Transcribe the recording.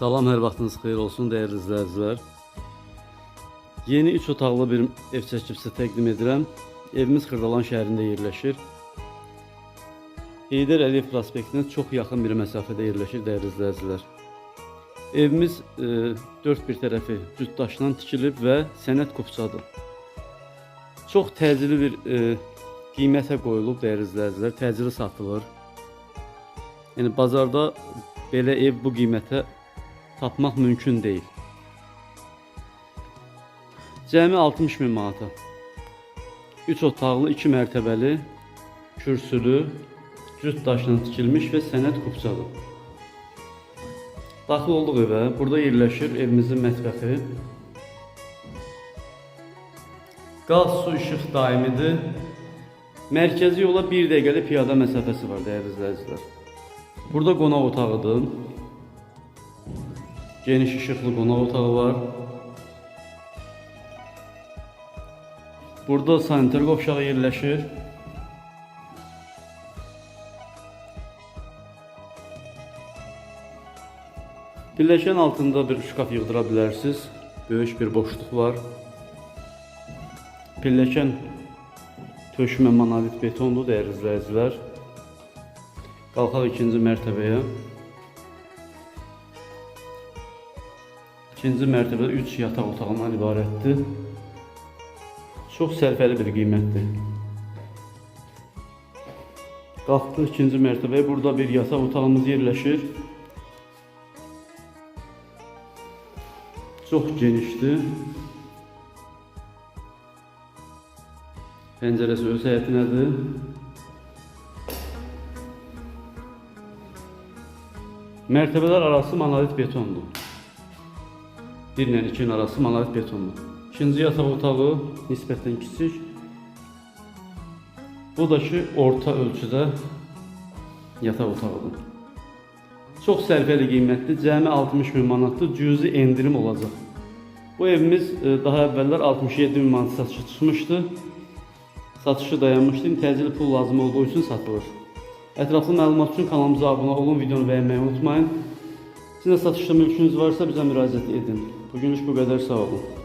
Salam, hər vaxtınız xeyir olsun dəyərli izləyicilər. Yeni 3 otaqlı bir ev çəkib sizə təqdim edirəm. Evimiz Xırdalan şəhərində yerləşir. Heydər Əliyev prospektinə çox yaxın bir məsafədə yerləşir dəyərli izləyicilər. Evimiz e, dörd bir tərəfi cüt daşdan tikilib və sənət qupçadır. Çox təcili bir e, qiymətə qoyulub dəyərli izləyicilər, təcili satılır. Yəni bazarda belə ev bu qiymətə tapmaq mümkün deyil. Cəmi 60 min manata. 3 otaqlı, 2 mərtəbəli, kürsülü, cüt daşla tikilmiş və sənət qupçadır. Daxil olduq evə. Burada yerləşir evimizin mətbəxi. Qaz, su, işıq daimidir. Mərkəzi yola 1 dəqiqəlik piyada məsafəsi var dəyərli izləyicilər. Burada qonaq otağıdır. Geniş işıqlı qonaq otağı var. Burada sanitar qovşağı yerləşir. Pilləkən altında bir şkaf yığdıra bilərsiniz. Böyük bir boşluq var. Pilləkən tökmə monolit betondur dəyərli izləyicilər. Qalxaq ikinci mərtəbəyə. İkinci mərtəbədə 3 yataq otağından ibarətdir. Çox sərfəli bir qiymətdir. Qalxdıq ikinci mərtəbəyə. Burada bir yataq otağımız yerləşir. Çox genişdir. Pəncərəsi öz həyətinədir. Mərtəbələr arası monolit betondur. 1 ilə 2-nin arası monolit betondur. İkinci yataq otağı nisbətən kiçik. Bu da ki, orta ölçüdə yataq otağıdır. Çox sərfəli qiymətli, cəmi 60 min manatdır, cüzi endirim olacaq. Bu evimiz e, daha əvvəllər 67 min manat satışa çıxmışdı. Satışı dayanmışdı, təcili pul lazım olduğu üçün satılır. Ətraflı məlumat üçün kanalımıza abunə olun, videonu bəyənməyi unutmayın. Sizin də satışda mülkünüz varsa bizə müraciət edin. Bugünlük bu qədər, sağ olun.